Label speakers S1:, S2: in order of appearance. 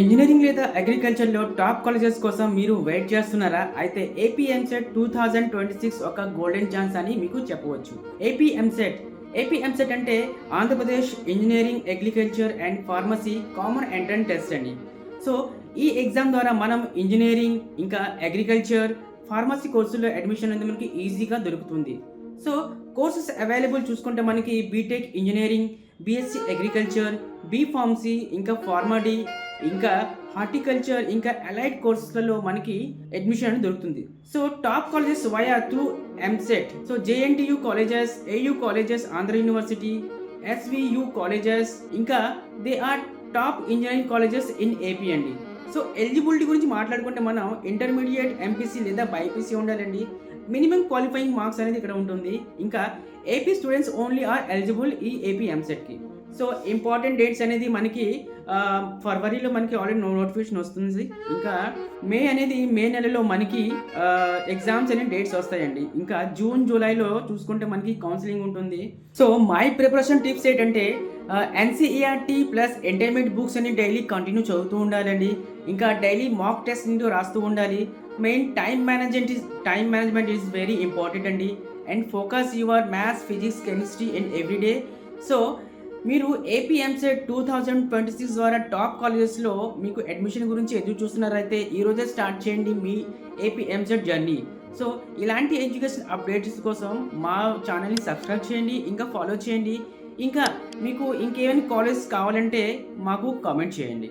S1: Engineering లేదా అగ్రికల్చర్లో top colleges కోసం మీరు వెయిట్ చేస్తున్నారా? అయితే AP EAMCET two thousand twenty six ఒక గోల్డెన్ ఛాన్స్ అని మీకు చెప్పవచ్చు. ఏపీఎంసెట్ ఏపీఎంసెట్ అంటే Andhra Pradesh engineering agriculture and pharmacy common entrance test అండి. సో ఈ ఎగ్జామ్ ద్వారా మనం ఇంజనీరింగ్ ఇంకా అగ్రికల్చర్ ఫార్మసీ కోర్సుల్లో అడ్మిషన్ అనేది మనకి ఈజీగా దొరుకుతుంది. సో కోర్సెస్ అవైలబుల్ చూసుకుంటే మనకి B Tech engineering B Sc agriculture B pharmacy ఇంకా ఫార్మడీ ఇంకా హార్టికల్చర్ ఇంకా అలైడ్ కోర్సులలో మనకి అడ్మిషన్ అనేది దొరుకుతుంది. So top colleges via through EAMCET so JNTU colleges AU colleges Andhra university SVU colleges ఇంకా they are top engineering colleges in AP అండి so eligibility గురించి మాట్లాడుకుంటే మనం ఇంటర్మీడియట్ ఎంపీసీ లేదా బైపీసీ ఉండాలండి. మినిమం క్వాలిఫైయింగ్ మార్క్స్ అనేది ఇక్కడ ఉంటుంది. ఇంకా AP students only are eligible ఈ ఏపీ ఎంసెట్కి సో ఇంపార్టెంట్ డేట్స్ అనేది మనకి ఫర్వరిలో మనకి ఆల్రెడీ నోటిఫికేషన్ వస్తుంది. ఇంకా మే అనేది మే నెలలో మనకి ఎగ్జామ్స్ అనే డేట్స్ వస్తాయండి. ఇంకా జూన్ జూలైలో చూసుకుంటే మనకి కౌన్సిలింగ్ ఉంటుంది. సో మై ప్రిపరేషన్ టిప్స్ ఏంటంటే ఎన్సీఈఆర్టీ ప్లస్ ఎంటైన్మెంట్ బుక్స్ అని డైలీ కంటిన్యూ చదువుతూ ఉండాలండి. ఇంకా డైలీ మాక్ టెస్ట్ నుండి రాస్తూ ఉండాలి. Main time management is time management is very important అండి. And focus your maths physics chemistry and everyday so మీరు AP EAMCET two thousand twenty six ద్వారా టాప్ కాలేజెస్లో మీకు అడ్మిషన్ గురించి ఎదురు చూస్తున్నారైతే ఈరోజే స్టార్ట్ చేయండి మీ ఏపీఎంసెట్ జర్నీ సో ఇలాంటి ఎడ్యుకేషన్ అప్డేట్స్ కోసం మా ఛానల్ని సబ్స్క్రైబ్ చేయండి ఇంకా ఫాలో చేయండి. ఇంకా మీకు ఇంకేమైనా కాలేజెస్ కావాలంటే మాకు కామెంట్ చేయండి.